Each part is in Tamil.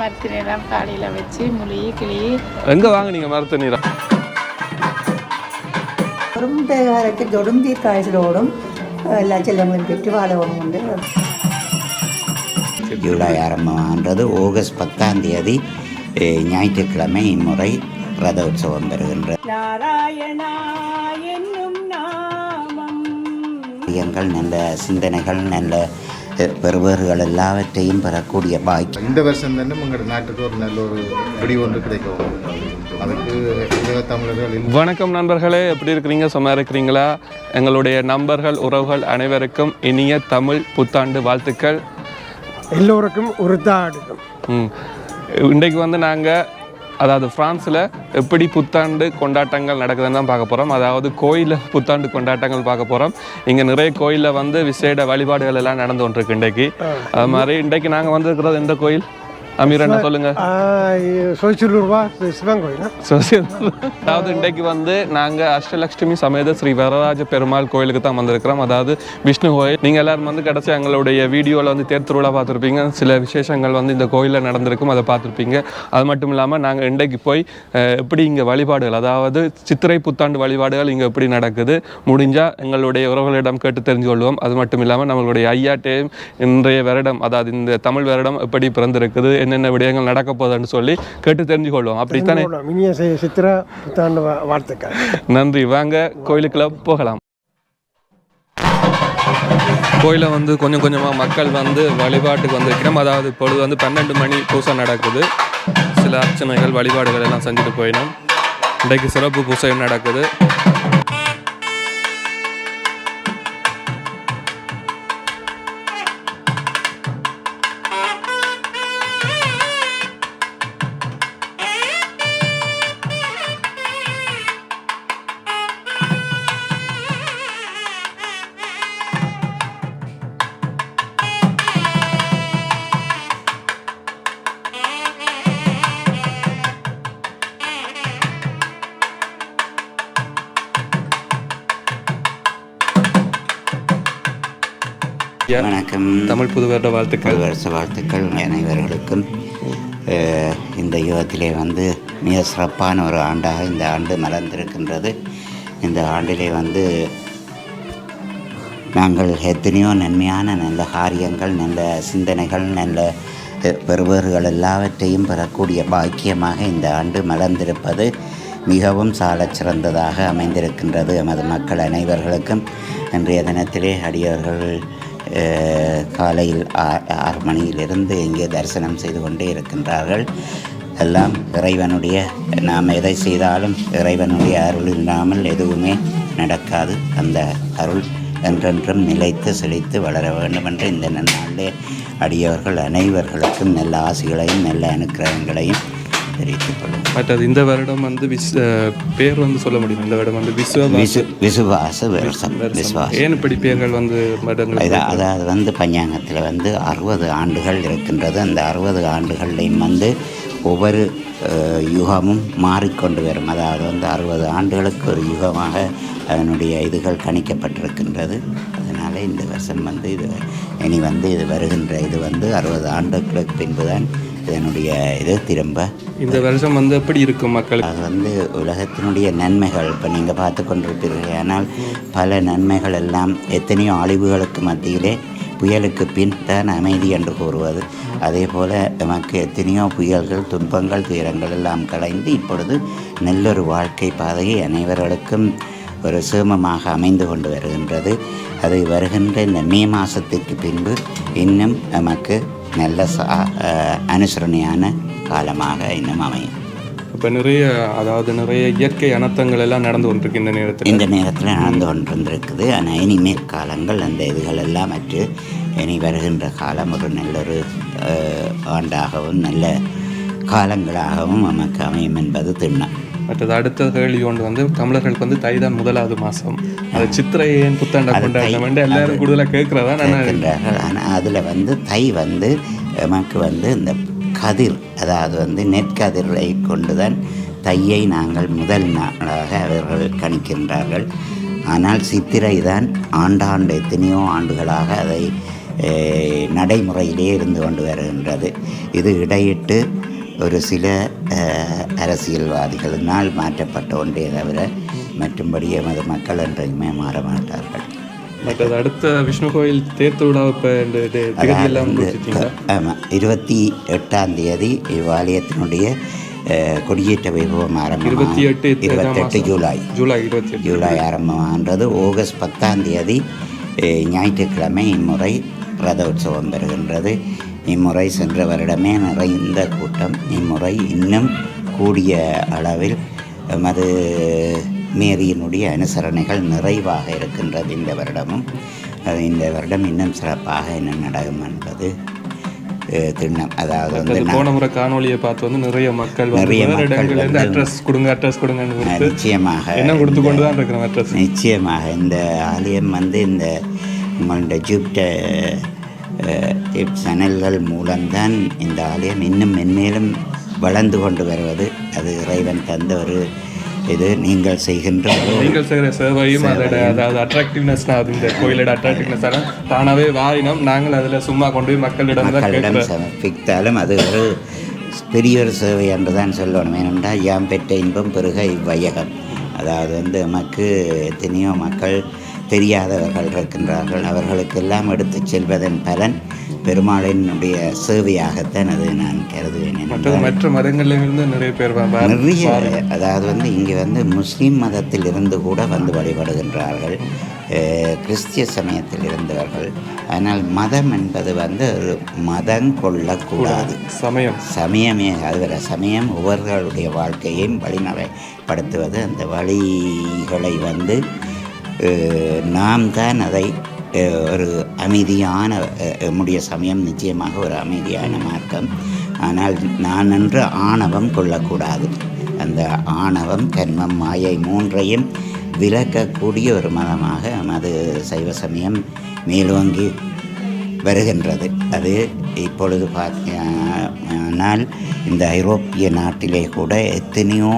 மருத்துவம் காலையில் வச்சு முளி கிளி எங்கே வாங்கினீங்க மருத்துவம் பெரும்பேகாரக்கு தொடும்பி காய்ச்சலோடும் எல்லா செல்லங்களும் பெற்று வாழவும் உண்டு. ஜூலை ஆரம்பம்ன்றது ஆகஸ்ட் பத்தாம் தேதி ஞாயிற்றுக்கிழமை இம்முறை ரத உற்சவம் பெறுகின்ற நல்ல சிந்தனைகள் நல்ல அஹ், பெறுபேறுகள் எல்லாவற்றையும் பெறக்கூடிய பாக்கியம். இந்த வருஷம் தானே உங்களோட நாட்டுக்கு ஒரு நல்ல ஒரு பிடி ஒன்று கிடைக்கும் அதுக்கு தமிழர்கள். வணக்கம் நண்பர்களே எப்படி இருக்கிறீங்க? சும்மா இருக்கிறீங்களா? எங்களுடைய நண்பர்கள் உறவுகள் அனைவருக்கும் இனிய தமிழ் புத்தாண்டு வாழ்த்துக்கள். எல்லோருக்கும் உறுத்தாடுக்கும் ம். இன்றைக்கு வந்து நாங்கள் அதாவது ஃப்ரான்ஸில் எப்படி புத்தாண்டு கொண்டாட்டங்கள் நடக்குதுன்னு தான் பார்க்க போகிறோம் அதாவது கோயிலில் புத்தாண்டு கொண்டாட்டங்கள் பார்க்க போகிறோம் இங்கே நிறைய கோயிலில் வந்து விசேட வழிபாடுகள் எல்லாம் நடந்து கொண்டிருக்கு இன்றைக்கு. அது மாதிரி இன்றைக்கு நாங்கள் வந்திருக்கிறது எந்த கோயில்? அமீர் என்ன சொல்லுங்கள் சொச்சலூர்வா சிவன் கோயில் அதாவது இன்றைக்கு வந்து நாங்கள் அஷ்டலட்சுமி சமேத ஸ்ரீ வரராஜ பெருமாள் கோயிலுக்கு தான் வந்திருக்கிறோம். அதாவது விஷ்ணு கோயில். நீங்கள் எல்லாரும் வந்து கடைசி எங்களுடைய வீடியோவில் வந்து தேர் திருவிழா பார்த்துருப்பீங்க. சில விசேஷங்கள் வந்து இந்த கோயிலில் நடந்திருக்கும் அதை பார்த்துருப்பீங்க. அது மட்டும் இல்லாமல் நாங்கள் இன்றைக்கு போய் எப்படி இங்கே வழிபாடுகள் அதாவது சித்திரை புத்தாண்டு வழிபாடுகள் இங்கே எப்படி நடக்குது முடிஞ்சால் எங்களுடைய உறவுகளிடம் கேட்டு தெரிஞ்சு கொள்வோம். அது மட்டும் இல்லாமல் நம்மளுடைய ஐயாட்டையும் இன்றைய வருடம் அதாவது இந்த தமிழ் வருடம் எப்படி பிறந்திருக்குது என்னென்ன விடயங்கள் நடக்க போகுதுன்னு சொல்லி கேட்டு தெரிஞ்சு கொள்வோம் அப்படித்தானே இனிய சித்திரா புத்தாண்டு வாழ்த்துக்கள். நன்றி. வாங்க கோயிலுக்குள்ள போகலாம். கோயிலை வந்து கொஞ்சம் கொஞ்சமாக மக்கள் வந்து வழிபாட்டுக்கு வந்திருக்கிறோம். அதாவது இப்பொழுது வந்து பன்னெண்டு மணி பூசை நடக்குது. சில அர்ச்சனைகள் வழிபாடுகள் எல்லாம் செஞ்சுட்டு போயினோம். இன்றைக்கு சிறப்பு பூசை நடக்குது. வணக்கம். தமிழ் புது வருட வாழ்த்துக்கள். வருஷ வாழ்த்துக்கள் அனைவர்களுக்கும். இந்த யுகத்திலே வந்து மிக சிறப்பான ஒரு ஆண்டாக இந்த ஆண்டு மலர்ந்திருக்கின்றது. இந்த ஆண்டிலே வந்து நாங்கள் எத்தனையோ நன்மையான நல்ல காரியங்கள் நல்ல சிந்தனைகள் நல்ல அஹ், பெறுபேறுகள் எல்லாவற்றையும் பெறக்கூடிய பாக்கியமாக இந்த ஆண்டு மலர்ந்திருப்பது மிகவும் சாலச் சிறந்ததாக அமைந்திருக்கின்றது. எமது மக்கள் அனைவர்களுக்கும் இன்றைய தினத்திலே அடியவர்கள் காலையில் ஆ- ஆறு மணியிலிருந்து இங்கே தரிசனம் செய்து கொண்டே இருக்கின்றார்கள். எல்லாம் இறைவனுடைய நாம் எதை செய்தாலும் இறைவனுடைய அருள் இல்லாமல் எதுவுமே நடக்காது. அந்த அருள் என்றென்றும் நிலைத்து செழித்து வளர வேண்டும் என்று இந்த நாளிலே அடியவர்கள் அனைவர்களுக்கும் நல்ல ஆசிகளையும் நல்ல அனுக்கிரகங்களையும் கொள்ளும் மற்றது இந்த வருடம் வந்து விஸ் பேர் வந்து சொல்ல முடியும்? இந்த வருடம் வந்து விஸ்வ விசு விசுவாச வருஷம் விசுவாசம். ஏன் இப்படி பேர்கள் வந்து அதாவது வந்து பஞ்சாங்கத்தில் வந்து அறுபது ஆண்டுகள் இருக்கின்றது. அந்த அறுபது ஆண்டுகள்லையும் வந்து ஒவ்வொரு யுகமும் மாறிக்கொண்டு வரும். அதாவது வந்து அறுபது ஆண்டுகளுக்கு ஒரு யுகமாக அதனுடைய இதுகள் கணிக்கப்பட்டிருக்கின்றது. அதனால் இந்த வருஷம் வந்து இது இனி வந்து இது வருகின்ற இது வந்து அறுபது ஆண்டுகளுக்கு பின்பு தான் இதனுடைய இது திரும்ப. இந்த வருஷம் வந்து எப்படி இருக்கும் மக்களுக்கு அது வந்து உலகத்தினுடைய நன்மைகள். இப்போ நீங்கள் பார்த்து கொண்டிருப்பீர்கள். ஆனால் பல நன்மைகள் எல்லாம் எத்தனையோ அழிவுகளுக்கு மத்தியிலே புயலுக்கு பின் தான் அமைதி என்று கூறுவது. அதே போல் நமக்கு எத்தனையோ புயல்கள் துன்பங்கள் துயரங்கள் எல்லாம் கலைந்து இப்பொழுது நல்லொரு வாழ்க்கை பாதையை அனைவர்களுக்கும் ஒரு சேமமாக அமைந்து கொண்டு வருகின்றது. அது வருகின்ற இந்த மே மாதத்துக்கு பின்பு இன்னும் நமக்கு நல்ல அனுசரணையான காலமாக இன்னும் அமையும். இப்போ நிறைய அதாவது நிறைய இயற்கை அனர்த்தங்கள் எல்லாம் நடந்து கொண்டிருக்கு இந்த நேரத்தில். இந்த நேரத்தில் நடந்து கொண்டிருந்திருக்குது. ஆனால் இனிமேல் காலங்கள் அந்த இதுகள் எல்லாம் அற்று இனி வருகின்ற காலம் ஒரு நல்லொரு அஹ், ஆண்டாகவும் நல்ல காலங்களாகவும் நமக்கு அமையும் என்பது திண்ணம். மற்றது அடுத்த கேள்வி ஒன்று வந்து தமிழர்களுக்கு வந்து தை தான் முதலாவது மாதம் அது சித்திரை ஏன் புத்தாண்டா எல்லாரும் கூடுதலாக கேட்குறதா நான் ஆனால் அதில் வந்து தை வந்து நமக்கு வந்து இந்த கதிர் அதாவது வந்து நெற்கதிரை கொண்டு தான் தையை நாங்கள் முதல் நாளாக அவர்கள் கணிக்கின்றார்கள். ஆனால் சித்திரை தான் ஆண்டாண்டு எத்தனையோ ஆண்டுகளாக அதை நடைமுறையிலே இருந்து கொண்டு வருகின்றது. இது இடையிட்டு ஒரு சில அரசியல்வாதிகளினால் மாற்றப்பட்ட ஒன்றே தவிர மற்றும்படி எமது மக்கள் என்றைக்குமே மாற மாட்டார்கள். மற்றது அடுத்த விஷ்ணு கோயில் தேர் திருவிழா இப்போ ஆமாம் இருபத்தி எட்டாம் தேதி இவ்வாலயத்தினுடைய கொடியேற்ற வைபவம் இருபத்தி எட்டு ஆரம்பம் இருபத்தெட்டு ஜூலை. ஜூலை இருபத்தி ஜூலை ஆரம்பமாகின்றது ஆகஸ்ட் பத்தாம் தேதி ஞாயிற்றுக்கிழமை இம்முறை ரத உற்சவம் பெறுகின்றது இம்முறை சென்ற வருடமே நிறைந்த கூட்டம். இம்முறை இன்னும் கூடிய அளவில் எமது மேரியினுடைய அனுசரணைகள் நிறைவாக இருக்கின்றது இந்த வருடமும். இந்த வருடம் இன்னும் சிறப்பாக என்ன நடக்கும் என்பது திண்ணம். அதாவது வந்து போன முறை காணொளியை பார்த்து வந்து நிறைய மக்கள் நிறைய மக்கள் அட்ரஸ் கொடுங்க அட்ரஸ் கொடுத்து நிச்சயமாக என்ன கொடுத்து கொண்டு தான் இருக்கிறோம் அட்ரஸ் நிச்சயமாக இந்த ஆலயம் வந்து இந்த உங்களோட ஜூப்ட டிப் சேனல்கள் மூலம்தான் இந்த ஆலயம் இன்னும் மென்மேலும் வளர்ந்து கொண்டு வருவது. அது இறைவன் தந்த ஒரு இது நீங்கள் செய்கின்ற நீங்கள் செய்கிற சேவையும் அதோட அதாவது அட்ராக்டிவ்னஸ் அது இந்த கோயிலோட அட்ராக்டிவ்னஸ் எல்லாம் தானாகவே வாரினோம். நாங்கள் அதில் சும்மா கொண்டு போய் மக்களிடம் மக்களிடம் சமர்ப்பித்தாலும் அது ஒரு பெரிய ஒரு சேவை என்று தான் சொல்லணும். ஏனென்றால் யாம் பெற்ற இன்பம் பெருக இவ்வையகம். அதாவது வந்து நமக்கு எத்தனையோ மக்கள் தெரியாதவர்கள் இருக்கின்றார்கள். அவர்களுக்கெல்லாம் எடுத்துச் செல்வதன் பலன் பெருமாளினுடைய சேவையாகத்தான் அது நான் கருதுவேன் மற்ற மதங்கள்ல இருந்து நிறைய பேர் நிறைய அதாவது வந்து இங்கே வந்து முஸ்லீம் மதத்தில் இருந்து கூட வந்து வழிபடுகின்றார்கள். கிறிஸ்திய சமயத்தில் இருந்தவர்கள் ஆனால் மதம் என்பது வந்து ஒரு மதம் கொள்ளக்கூடாது. சமயம். சமயமே அதுவரை சமயம் ஒவ்வொருவருடைய வாழ்க்கையையும் வழிநடைப்படுத்துவது அந்த வழிகளை வந்து நாம் தான் அதை ஒரு அமைதியான நம்முடைய சமயம் நிச்சயமாக ஒரு அமைதியான மார்க்கம். ஆனால் நான் என்று ஆணவம் கொள்ளக்கூடாது. அந்த ஆணவம் கர்மம் மாயை மூன்றையும் விலக்கக்கூடிய ஒரு மதமாக நமது சைவ சமயம் மேலோங்கி வருகின்றது. அது இப்பொழுது ஆனால் இந்த ஐரோப்பிய நாட்டிலே கூட எத்தனையோ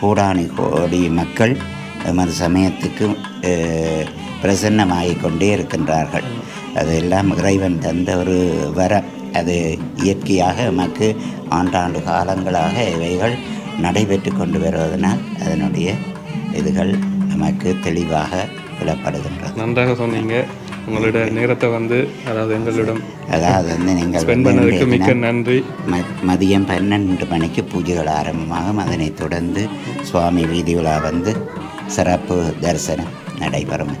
கோடானி கோடி மக்கள் எமது சமயத்துக்கு அஹ், பிரசன்னமாகிக் கொண்டே இருக்கின்றார்கள் அதெல்லாம் இறைவன் தந்த ஒரு வர அது இயற்கையாக நமக்கு ஆண்டாண்டு காலங்களாக இவைகள் நடைபெற்று கொண்டு வருவதனால் அதனுடைய இதுகள் நமக்கு தெளிவாக விடப்படுகின்றது நன்றாக சொன்னீங்க. உங்களோட நேரத்தை வந்து அதாவது எங்களிடம் அதாவது வந்து நீங்கள் மிக்க நன்றி. மதியம் பன்னெண்டு மணிக்கு பூஜைகள் ஆரம்பமாகும் அதனைத் தொடர்ந்து சுவாமி வீதி உலா வந்து சிறப்பு தரிசனம் நடைபெறும்.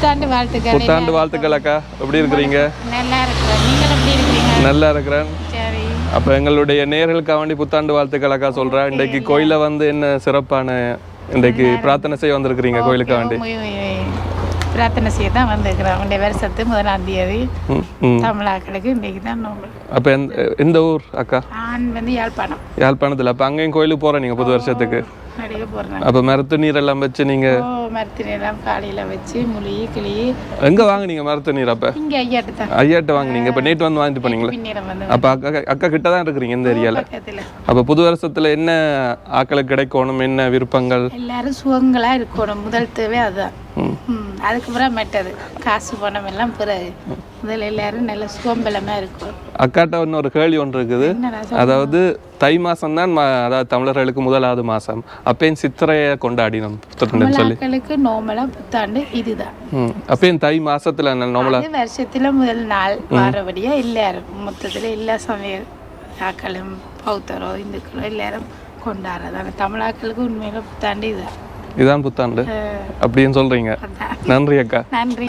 புத்தாண்டு வாழ்த்துக்கள் புத்தாண்டு வாழ்த்துக்கள் அக்கா. எப்படி இருக்கிறீங்க? நல்லா இருக்கிறோம் நீங்கள் எப்படி இருக்கிறீங்க? நல்லா இருக்கிறேன். சரி. அப்போ எங்களுடைய நேர்களுக்காக வேண்டி புத்தாண்டு வாழ்த்துக்கள் அக்கா சொல்கிறேன் இன்றைக்கு கோயிலில் வந்து என்ன சிறப்பான இன்றைக்கு பிரார்த்தனை செய்ய வந்திருக்கிறீங்க கோயிலுக்காக வேண்டி. பிரார்த்தனை செய்ய தான் வந்திருக்கிறோம். உடைய வருஷத்து முதலாம் தேதி. தமிழாக்களுக்கு இன்றைக்கு தான் நோம்பல் அப்போ எந்த எந்த ஊர் அக்கா? ஆண் வந்து யாழ்ப்பாணம். யாழ்ப்பாணத்தில். அப்போ அங்கேயும் கோயிலுக்கு போகிறேன் நீங்கள் புது வருஷத்துக்கு. நடிக்க போகிறேன் அப்போ மரத்து நீர் எல்லாம் வச்சு நீங்கள் ஓ மரத்தின எல்லாம் காலையில் வச்சு முழி கிளி. எங்க வாங்குனீங்க மரத்த நீர் அப்ப? இங்கே ஐயாட்டு தான். ஐயாட்ட வாங்குனீங்க. இப்ப நேற்று வந்து வாங்கிட்டு போனீங்களா? அப்ப அக்கா அக்கா கிட்ட தான் இருக்கிறீங்க இந்த பக்கத்தில். அப்ப புது வருஷத்துல என்ன ஆக்களுக்கு கிடைக்கணும் என்ன விருப்பங்கள்? எல்லாரும் சுகங்களா இருக்கணும். முதல் தேவை அதுதான். ம். ம், அதுக்கப்புறம் மெட்டது. காசு பணம் எல்லாம் பிறகு. முதல்ல எல்லாரும் நல்ல சுகம்பலமா இருக்கும். அக்காட்ட இன்னொரு கேள்வி ஒன்று இருக்குது. அதாவது தை மாசம் தான் அதாவது தமிழர்களுக்கு முதலாவது மாசம். அப்பயும் சித்திரையை கொண்டாடினோம்? புத்தகம்னு சொல்லி. மக்களுக்கு புத்தாண்டு இதுதான். அப்பயும் தை மாசத்துல நார்மலா அது வருஷத்துல முதல் நாள் வாரபடியா எல்லாரும் மொத்தத்துல எல்லா சமய ஆக்களும் பௌத்தரோ இந்துக்களோ எல்லாரும் கொண்டாடுறதான தமிழாக்களுக்கு உண்மையில புத்தாண்டு இதுதான். இதான் புத்தாண்டு. அப்படின்னு சொல்றீங்க. நன்றி அக்கா. நன்றி.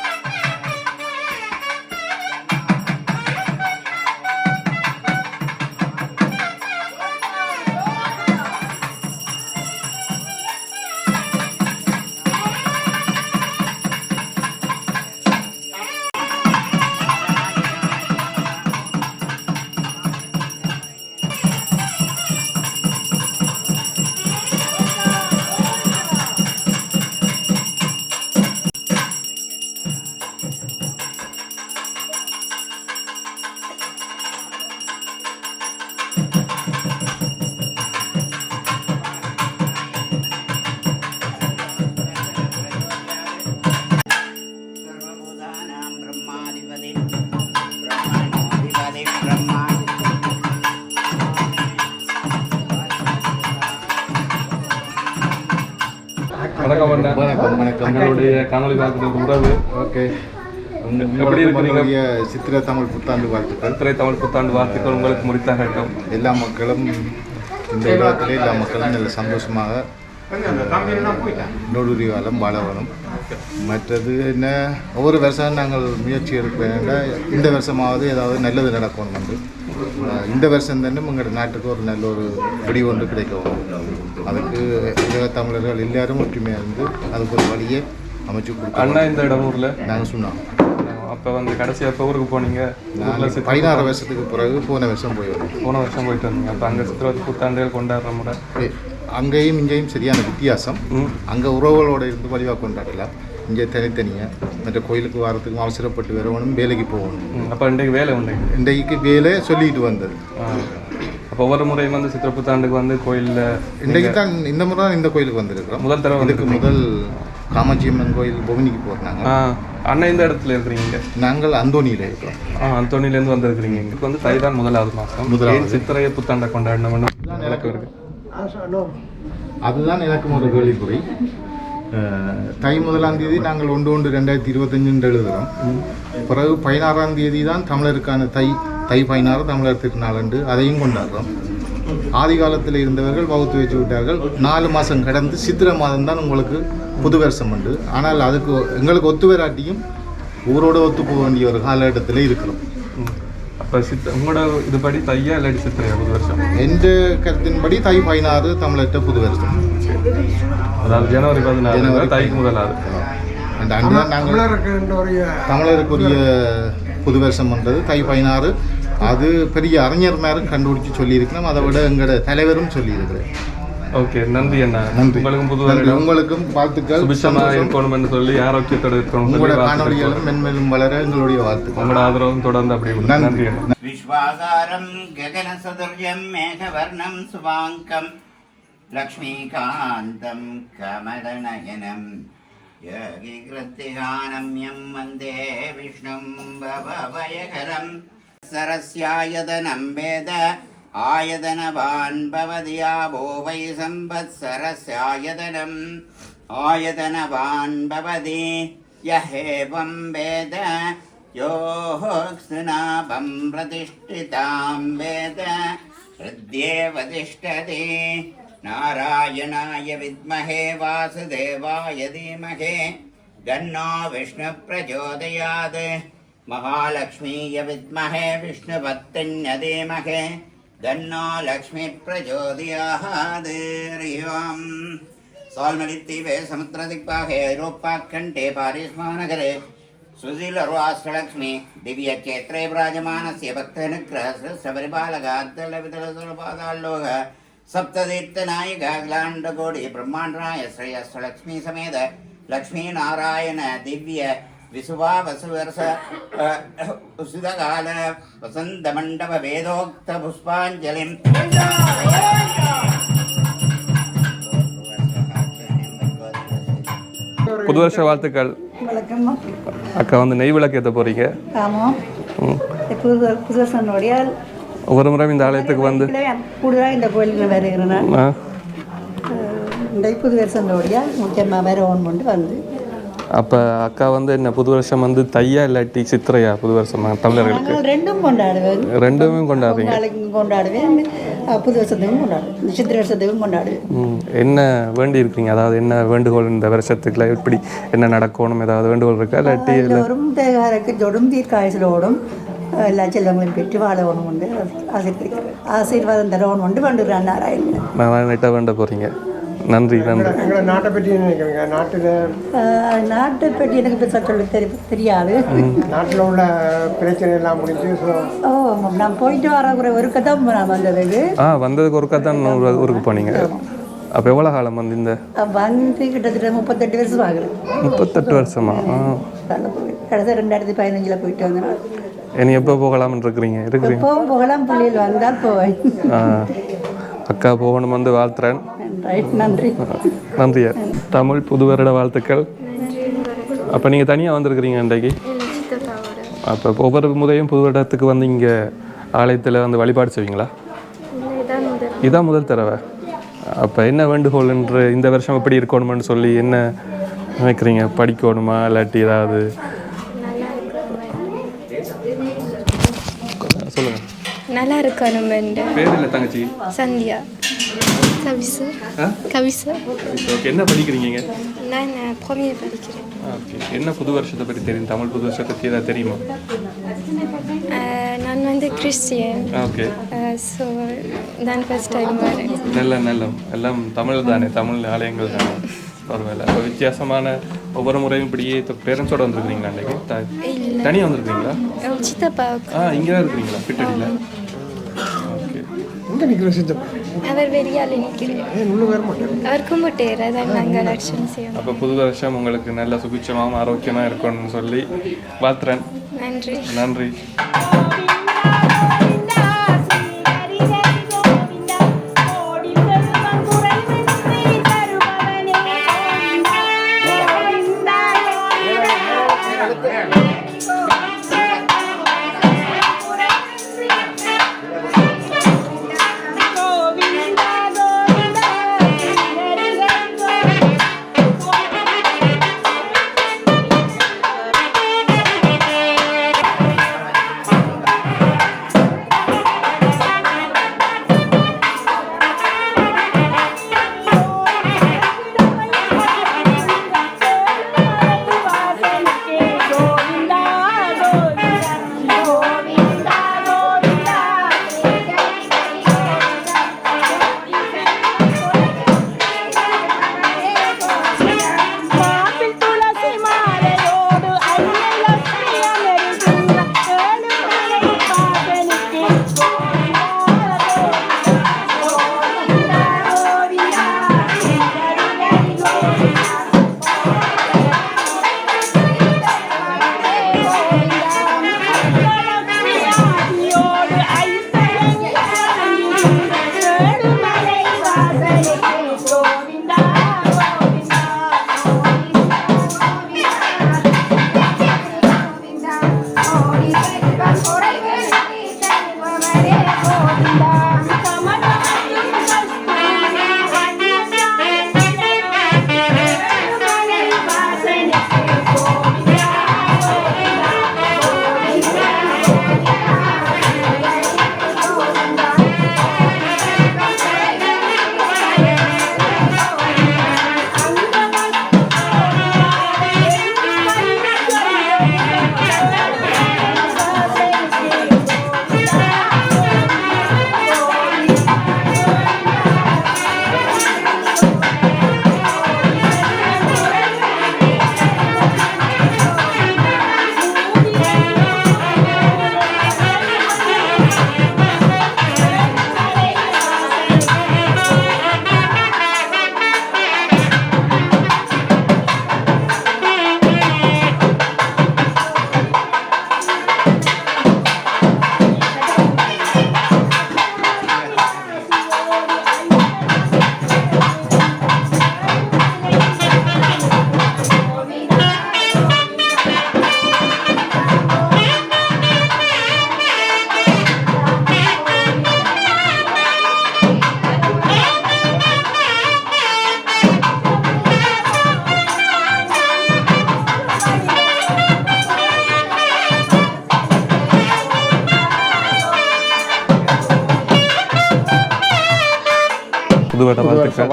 காணொலி பார்க்குற உறவு ஓகே. எப்படி இருக்கிறீங்க? சித்திர தமிழ் புத்தாண்டு வாழ்த்துக்கள். சித்திரை தமிழ் புத்தாண்டு வாழ்த்துக்கள் உங்களுக்கு முடித்தாகட்டும் எல்லா மக்களும் இந்த உலகத்திலே எல்லா மக்களும் நல்ல சந்தோஷமாக நொடுரி காலம் வாழ வேணும் மற்றது என்ன ஒவ்வொரு வருஷம் நாங்கள் முயற்சி எடுக்கிறேன்டா இந்த வருஷமாவது ஏதாவது நல்லது நடக்கணும் வந்து. இந்த வருஷம் தானே எங்களோட நாட்டுக்கு ஒரு நல்ல ஒரு வெடி ஒன்று கிடைக்கும் அதுக்கு உலக தமிழர்கள் எல்லாரும் ஒற்றுமையாக இருந்து அதுக்கு ஒரு வழியை அமைச்சு அண்ணா கொடுக்கணும் இந்த இடம் ஊர்ல? நாங்கள் சொன்னோம் அப்ப வந்து கடைசி அப்ப ஊருக்கு போனீங்க? பதினாறு வருஷத்துக்கு பிறகு போன வருஷம் போய் வந்தோம். போன வருஷம் போயிட்டு வந்தீங்க. அப்ப அங்க சித்திரை புத்தாண்டுகள் கொண்டாடுற முறை. அங்கேயும் இங்கேயும் சரியான வித்தியாசம். அங்கே உறவுகளோட இருந்து வழிவாக கொண்டாடலாம் இங்கே தனித்தனியாக மற்ற கோயிலுக்கு வரத்துக்கும் அவசரப்பட்டு வரணும் வேலைக்கு போகணும். அப்ப இன்றைக்கு வேலை உண்டு. இன்றைக்கு வேலை சொல்லிட்டு வந்தது. அப்ப ஒவ்வொரு முறையும் வந்து சித்திரை புத்தாண்டுக்கு வந்து கோயில்ல இன்றைக்கு தான் இந்த முறை தான் இந்த கோயிலுக்கு வந்திருக்கிறோம். முதல் தடவை இதுக்கு முதல் காமாட்சி அம்மன் கோயில் பொமினிக்கு போகிறாங்க அண்ணன் இந்த இடத்துல இருக்கிறீங்க? நாங்கள் அந்தோனியில் இருக்கிறோம். ஆ அந்தோனிலேருந்து வந்திருக்கிறீங்க. இங்கே வந்து தை தான் முதலாவது மாதம். முதலாவது. சித்திரையை புத்தாண்டை கொண்டாடணும்னு விளக்கம் இருக்கு. அதுதான் எனக்கும் ஒரு கேள்விக்குறி. தை முதலாம் தேதி நாங்கள் ஒன்று ஒன்று ரெண்டாயிரத்தி இருபத்தஞ்சுன்னு எழுதுகிறோம் பிறகு பதினாறாம் தேதி தான் தமிழருக்கான தை தை பதினாறு தமிழர் திருநாள் என்று அதையும் கொண்டாடுறோம். ஆதி காலத்தில் இருந்தவர்கள் வகுத்து வச்சு விட்டார்கள். நாலு மாதம் கடந்து சித்திரை மாதம் தான் உங்களுக்கு புது வருஷம் உண்டு. ஆனால் அதுக்கு எங்களுக்கு ஒத்து வராட்டியும் ஊரோட ஒத்து போக வேண்டிய ஒரு காலகட்டத்தில் இருக்கிறோம். அப்ப சித்த உங்களோட இதுபடி தையா இல்லாட்டி சித்திரையா புது வருஷம் எந்த கருத்தின்படி தை பதினாறு தமிழர்கிட்ட புது வருஷம் அதாவது ஜனவரி பதினாறு ஜனவரி தைக்கு முதலாவது. அந்த அன்று தான் நாங்கள் தமிழருக்குரிய புது வருஷம் வந்தது தை பதினாறு. அது பெரிய அறிஞர் மேலும் கண்டுபிடிச்சு சொல்லியிருக்கிறோம். அதை விட எங்களோட தலைவரும் சொல்லியிருக்கிறேன் ஓகே நன்றி அண்ணா. நன்றி. உங்களுக்கும் புது உங்களுக்கும் வாழ்த்துக்கள். சுபிஷமாக இருக்கணும்னு சொல்லி ஆரோக்கியத்தோடு இருக்கணும் உங்களோட காணொலிகளும் மென்மேலும் வளர எங்களுடைய வாழ்த்து உங்களோட ஆதரவும் தொடர்ந்து அப்படி நன்றி. அண்ணா. விஸ்வாகாரம் ககன சதுர்யம் மேகவர்ணம் சுபாங்கம் லக்ஷ்மீகாந்தம் கமலநயனம் யோகிகிருத்திகானம்யம் வந்தே விஷ்ணும் பவபயகரம் சரஸ்யாயதனம் வேத आयतनवान् भवति यावो वै संवत्सरस्यायतनम् आयतनवान् भवति यहेवं वेद योः स्नापं प्रतिष्ठितां वेद हृद्येव तिष्ठति नारायणाय विद्महे वासुदेवाय धीमहे गन्नो विष्णुप्रचोदयात् महालक्ष्मीय विद्महे विष्णुपत्न्य धीमहे தன்னோ லக்ஷ்மி பிரஜோதியாம் சால்மடித்தீபே சமுத்திரதிப்பாக ஐரோப்பாக்கண்டே பாரிஸ்மாநகரே. சுசீலர்வாஸ்லக்ஷ்மி திவ்யக்ஷேத்திரே விராஜமானசிய பக்தனுக்கிரக சபரிபாலகாத்தலவிதலசுலபாதாலோக சப்ததீர்த்தநாயிகா கிளாண்டகோடி பிரம்மாண்டாய ஸ்ரீயஸ்வலக்ஷ்மி சமேத லக்ஷ்மீ நாராயண திவ்ய விசுவா வசுவரச உசிதகால வசந்த மண்டப வேதோக்த புஷ்பாஞ்சலிம் புது வருஷ வாழ்த்துக்கள் அக்கா வந்து நெய் விளக்கு ஏற்ற போகிறீங்க ஆமாம் புது புது வருஷனுடைய ஒவ்வொரு முறையும் இந்த ஆலயத்துக்கு வந்து கூடுதலாக இந்த கோயிலுக்கு வருகிறேன். இந்த புது வருஷனுடைய முக்கியமாக வேறு ஒன்று கொண்டு வந்து அப்போ அக்கா வந்து என்ன புது வருஷம் வந்து தையா இல்லாட்டி சித்திரையா புது வருஷமா தமிழர்களுக்கு? ரெண்டும் கொண்டாடுவேன். ரெண்டுமே கொண்டாடுறீங்க. நாளைக்கும் கொண்டாடுவேன். புது வருஷத்துக்கும் கொண்டாடுவேன். சித்திரை வருஷத்துக்கும் கொண்டாடுவேன். என்ன வேண்டி இருக்கீங்க? அதாவது என்ன வேண்டுகோள் இந்த வருஷத்துக்குள்ள? எப்படி என்ன நடக்கணும்? ஏதாவது வேண்டுகோள் இருக்கா? இல்லாட்டி எல்லோரும் தேகாரக்கு தொடும் தீர்க்காயுசலோடும் வாழ ஒன்று உண்டு ஆசீர்வதிக்கிறேன் ஆசீர்வாதம் தரவன் உண்டு பண்ணுறான் நாராயணன். நான் நைட்டாக வேண்ட போகிறீங்க நன்றி நன்றி. எங்களை நாட்டை பற்றி நினைக்கிறீங்க? நாட்டில் நாட்டை பற்றி எனக்கு பெருசாக சொல்ல தெரி தெரியாது. நாட்டில் உள்ள பிரச்சனை எல்லாம் முடிஞ்சு ஓ நான் போயிட்டு வர ஒரு ஒருக்க தான் நான் வந்தது ஆ வந்ததுக்கு ஒருக்கா தான் ஊரு- ஊருக்கு போனீங்க. அப்போ எவ்வளோ காலம் வந்து இந்த வந்து கிட்டத்தட்ட முப்பத்தெட்டு வருஷம் ஆகுது. முப்பத்தெட்டு வருஷமா? கடைசி ரெண்டாயிரத்தி பதினஞ்சில் போயிட்டு வந்தேன் இனி எப்போ போகலாம்னு இருக்கிறீங்க? இருக்கிறீங்க போகலாம் பிள்ளைகள் வந்தால் போவேன். அக்கா போகணும் வந்து வாழ்த்துறேன். நன்றி. நன்றியா? தமிழ் புது வருட வாழ்த்துக்கள். அப்போ நீங்கள் தனியாக வந்திருக்கிறீங்க இன்றைக்கு அப்போ ஒவ்வொரு முறையும் புது வருடத்துக்கு வந்து இங்கே ஆலயத்தில் வந்து வழிபாடு செய்வீங்களா? இதான் முதல் தடவை. அப்போ என்ன வேண்டுகோள்ன்ற இந்த வருஷம் எப்படி இருக்கணும்னு சொல்லி என்ன நினைக்கிறீங்க? படிக்கணுமா? இல்லாட்டி ஏதாவது? சொல்லுங்கள் நல்லா இருக்கணும் பேர் இல்லை தங்கச்சி? சந்தியா. கவிசு ஆ கவிசு ஓகே என்ன படிக்கிறீங்க நான் படிக்கிறேன். ஓகே என்ன புது வருஷத்தை பற்றி தெரியும்? தமிழ் புது வருஷத்தை பற்றி ஏதாவது தெரியுமா? அஹ், நான் வந்து கிறிஸ்டியன் ஓகே ஸோ நான் ஃபர்ஸ்ட் டைம் வரேன். நல்ல நல்ல. எல்லாம் தமிழ் தானே. தமிழ் ஆலயங்கள் தானே. பரவாயில்ல. அப்போ வித்தியாசமான ஒவ்வொரு முறையும் இப்படியே பேரண்ட்ஸோட வந்திருக்கிறீங்களா அன்றைக்கி தனியாக வந்திருக்கீங்களா அஹ், சித்தப்பா ஆ இங்கே தான் இருக்கிறீங்களா பிட்டடியில் ஓகே. எங்கே நிற்கிற சித்தப்பா? அதான் நாங்கள் லட்சம் செய்யணும் அப்போ புது வருஷம் உங்களுக்கு நல்ல சுபிட்சமாகவும் ஆரோக்கியமாக இருக்கணும்னு சொல்லி வாழ்த்துறேன். நன்றி. நன்றி.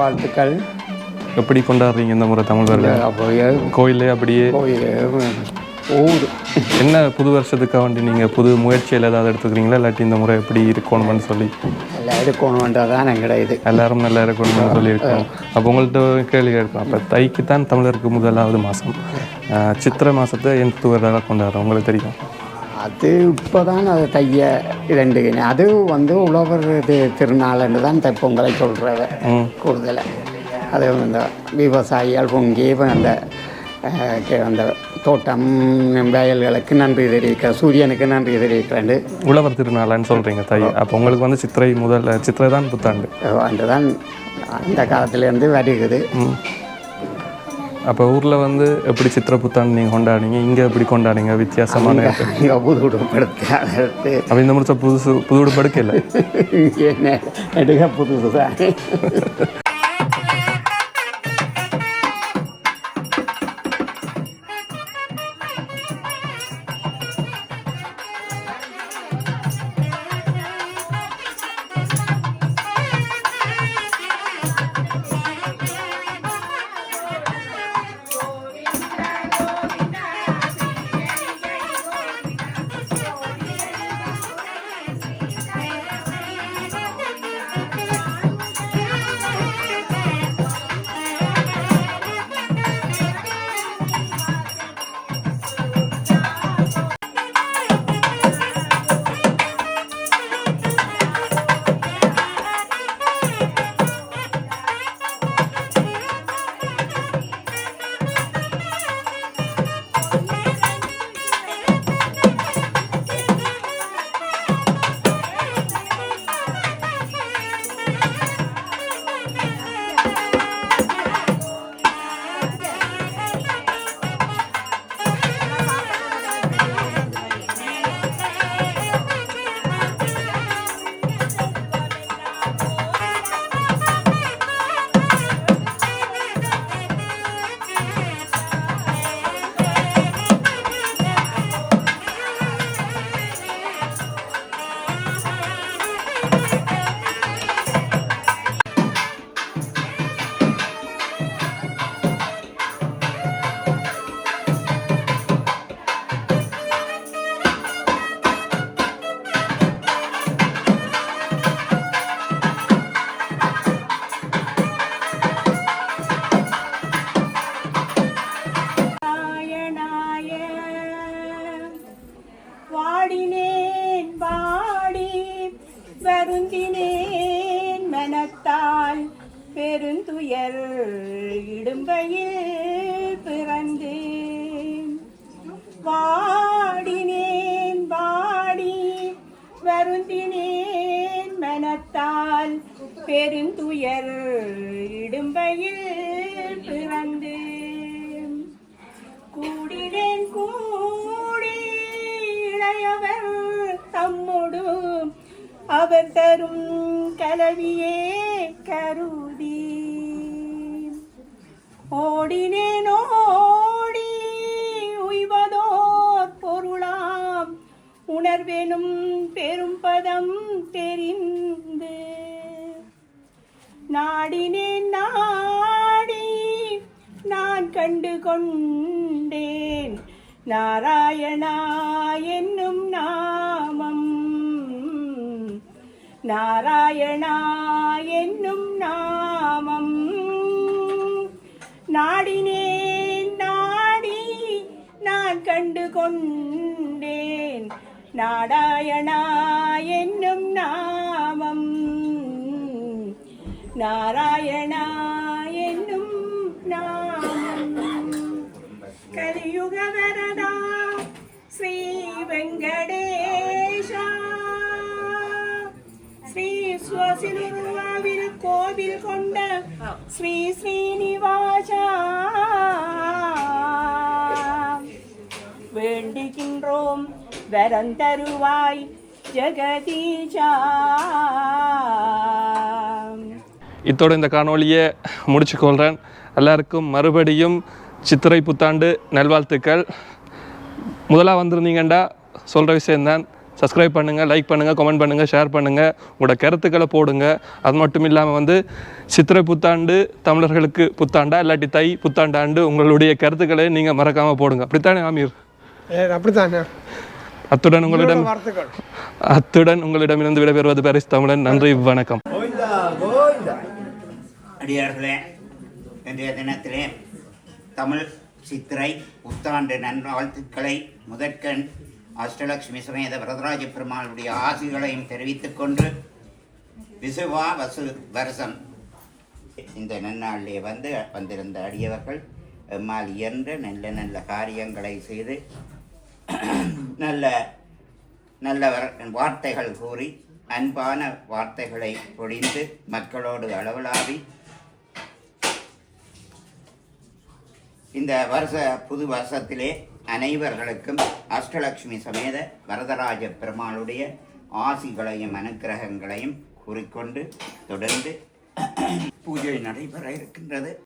வாழ்த்துக்கள். எப்படி கொண்டாடுறீங்க இந்த முறை தமிழ் வருடம் அப்படியே கோயிலே அப்படியே? ஊர். என்ன புது வருஷத்துக்காக வேண்டி நீங்கள் புது முயற்சியில் ஏதாவது எடுத்துக்கிறீங்களா? இல்லாட்டி இந்த முறை எப்படி இருக்கணும்னு சொல்லி? எல்லாம் எடுக்கணுன்றது தான் எங்கட இது. எல்லாரும் நல்லா இருக்கணும்னு சொல்லியிருக்கோம் அப்போ உங்கள்கிட்ட கேள்வி கேட்கலாம். அப்போ தைக்கு தான் தமிழருக்கு முதலாவது மாதம். சித்திரை மாதத்தை என் புதுவராக கொண்டாடுறோம். உங்களுக்கு தெரியும். அது இப்போ தான் அது தைய ரெண்டு அது வந்து உழவர் இது திருநாள்னு தான் தைப்பொங்கலை சொல்கிறத கூடுதலை. அது இந்த விவசாயிகள் பொங்கி இப்ப அந்த அந்த தோட்டம் வயல்களுக்கு நன்றி தெரிவிக்கிற சூரியனுக்கு நன்றி தெரிவிக்கிறேன் உழவர் திருநாளான்னு சொல்கிறீங்க தை. அப்போ உங்களுக்கு வந்து சித்திரை முதல் சித்திரை தான் புத்தாண்டு. அன்று தான் அந்த காலத்துலேருந்து வருகுது அப்போ ஊரில் வந்து எப்படி சித்திரை புத்தாண்டு நீங்கள் கொண்டாடுனீங்க? இங்கே எப்படி கொண்டாடுங்க வித்தியாசமான புது உடுப்படுத்தி அப்போ இந்த முடிச்ச புதுசு புது உடுப்படுக்க இல்லை என்ன? புதுசு தான் உணர்வெனும் பெரும் பதம் தெரிந்து. நாடினேன் நாடி நான் கண்டு கொண்டேன் நாராயணா என்னும் நாமம். நாராயணா என்னும் நாமம். நாடினேன் நாடி நான் கண்டு கொண்டேன் நாராயணா என்னும் நாமம் நாராயணா என்னும் நாமம் கலியுக வரதா ஸ்ரீ வெங்கடேஷா ஸ்ரீ சுவசிலுருவாவில் கோவில் கொண்ட ஸ்ரீ ஸ்ரீனிவாசா வேண்டுகின்றோம் வரந்தருவாய் ஜெகதீஷா இத்தோட இந்த காணொளியை முடிச்சுக்கொள்கிறேன் எல்லாருக்கும் மறுபடியும் சித்திரை புத்தாண்டு நல்வாழ்த்துக்கள். முதலாக வந்திருந்தீங்கண்டா சொல்கிற விஷயம்தான். சப்ஸ்கிரைப் பண்ணுங்கள் லைக் பண்ணுங்கள் கமெண்ட் பண்ணுங்கள் ஷேர் பண்ணுங்கள் உங்களோட கருத்துக்களை போடுங்க. அது மட்டும் இல்லாமல் வந்து சித்திரை புத்தாண்டு தமிழர்களுக்கு புத்தாண்டா இல்லாட்டி தை புத்தாண்டாண்டு உங்களுடைய கருத்துக்களை நீங்கள் மறக்காமல் போடுங்க. அப்படித்தானே ஆமீர்? அப்படித்தானே? அத்துடன் உங்களிடம் வார்த்தைகள். அத்துடன் உங்களிடமிருந்து விடைபெறுவது பாரிஸ் தமிழன் நன்றி வணக்கம். அடியார்களே இன்றைய தினத்திலே தமிழ் சித்திரை புத்தாண்டு நல்வாழ்த்துக்களை முதற்கண் அஷ்டலட்சுமி சமேத வரதராஜ பெருமாளுடைய ஆசிகளையும் தெரிவித்துக் கொண்டு விசுவா வசு வருஷம் இந்த நன்னாளிலே வந்து வந்திருந்த அடியவர்கள் எம்மால் இயன்ற நல்ல நல்ல காரியங்களை செய்து நல்ல நல்லவர் வார்த்தைகள் கூறி அன்பான வார்த்தைகளை பொழிந்து மக்களோடு அளவலாவி இந்த வருஷ புது வருஷத்திலே அனைவர்களுக்கும் அஷ்டலட்சுமி சமேத வரதராஜ பெருமாளுடைய ஆசிகளையும் அனுக்கிரகங்களையும் கூறிக்கொண்டு தொடர்ந்து பூஜை நடைபெற இருக்கின்றது.